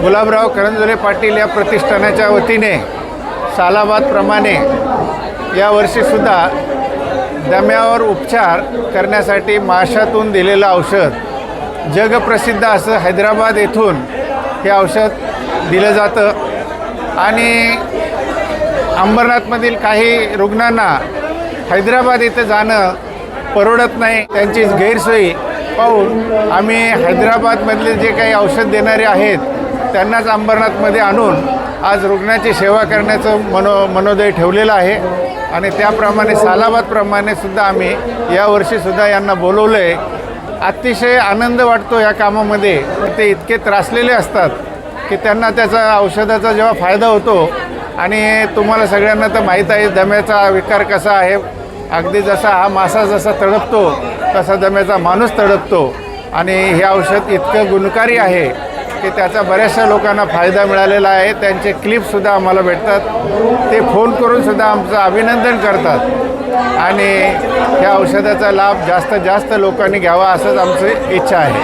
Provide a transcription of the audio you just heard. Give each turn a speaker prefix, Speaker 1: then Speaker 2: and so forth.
Speaker 1: गुलाबराव करंजुले पाटील या प्रतिष्ठानाच्या वतीने सालाबादप्रमाणे यावर्षीसुद्धा दम्यावर उपचार करण्यासाठी माशातून दिलेलं औषध जगप्रसिद्ध असं हैदराबाद येथून हे औषध दिलं जातं. आणि अंबरनाथमधील काही रुग्णांना हैदराबाद इथं जाणं परवडत नाही त्यांची गैरसोयी. पाहून आम्ही हैदराबादमधले जे काही औषध देणारे आहेत त्यांनाच अंबरनाथमध्ये आणून आज रुग्णाची सेवा करण्याचं मनो मनोदय ठेवलेलं आहे. आणि त्याप्रमाणे सालाबादप्रमाणे सुद्धा आम्ही यावर्षीसुद्धा यांना बोलवलं आहे अतिशय आनंद वाटतो या कामामध्ये. ते इतके त्रासलेले असतात की त्यांना त्याचा औषधाचा जेव्हा फायदा होतो आणि तुम्हाला सगळ्यांना तर माहीत आहे दम्याचा विकार कसा आहे. अगदी जसा हा मासा जसा तडपतो तसा दम्याचा माणूस तडपतो. आणि हे औषध इतकं गुणकारी आहे. की त्याचा बऱ्याचशा लोकांना फायदा मिळालेला आहे. त्यांचे क्लिपसुद्धा आम्हाला भेटतात. ते फोन करूनसुद्धा आमचं अभिनंदन करतात. आणि या औषधाचा लाभ जास्तीत जास्त लोकांनी घ्यावा असंच आमची इच्छा आहे.